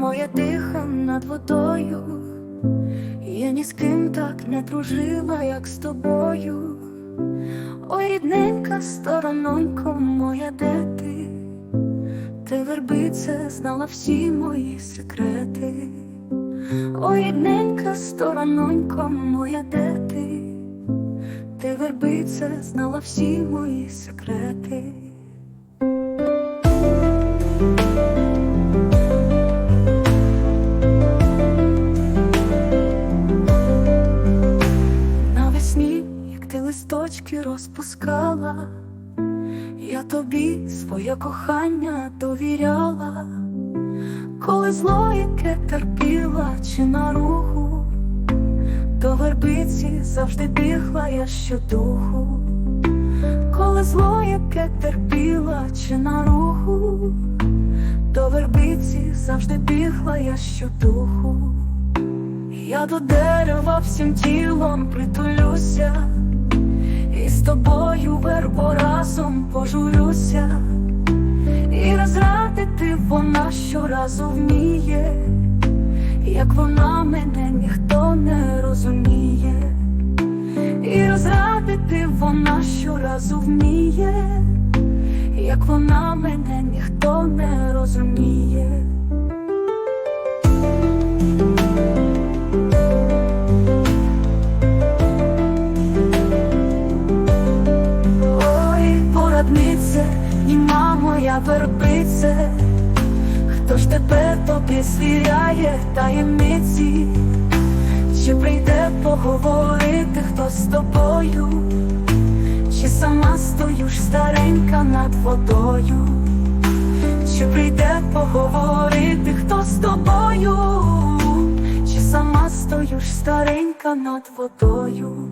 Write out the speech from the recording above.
моя диха над водою. Я ні з ким так не дружила, як з тобою. Ой, рідненька сторононько моя, де ти? Ти вербиця знала всі мої секрети. Ой, рідненька сторононько моя, де ти? Ти вербиця знала всі мої секрети. Ти листочки розпускала, я тобі своє кохання довіряла, коли зло, яке терпіла чи на руху, до вербиці завжди бігла я щодуху, коли зло, яке терпіла чи на руху, до вербиці завжди бігла я щодуху. Я до дерева всім тілом притулюся, пожурюся, і розрадити вона щоразу вміє, як вона мене ніхто не розуміє, і розрадити вона щоразу вміє, як вона мене ніхто не розуміє. Ой, і мамо, я вербице, хто ж тепер тобі звіряє таємниці, чи прийде поговорити хто з тобою, чи сама стоюш старенька над водою, чи прийде поговорити хто з тобою, чи сама стоюш старенька над водою.